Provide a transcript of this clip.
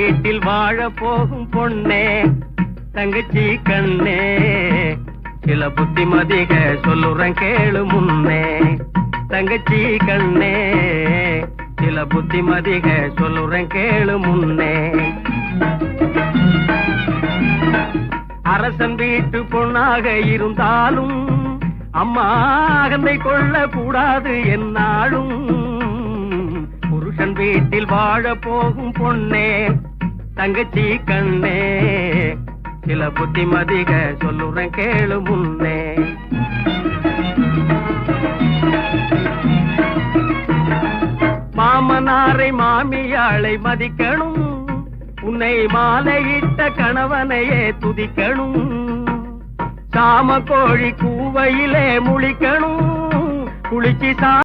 வீட்டில் வாழ போகும் பொண்ணே தங்கச்சி கண்ணே. சில புத்திமதிக சொல்லுறேன் கேளு முன்னே. தங்கச்சி கண்ணே சில புத்திமதிக சொல்லுறேன் கேளு முன்னே. அரசன் வீட்டு பொண்ணாக இருந்தாலும் அம்மா அகந்தை கொள்ள கூடாது என்னாலும். புருஷன் வீட்டில் வாழ போகும் பொண்ணே தங்கச்சி கண்ணே சில புத்திமதிக சொல்லுறேன் கேளு முன்னே. மாமனாரை மாமியாளை மதிக்கணும் உன்னை மாலையிட்ட கணவனையே துதிக்கணும். சாம கோழி கூவையிலே முழிக்கணும் குளிச்சு சா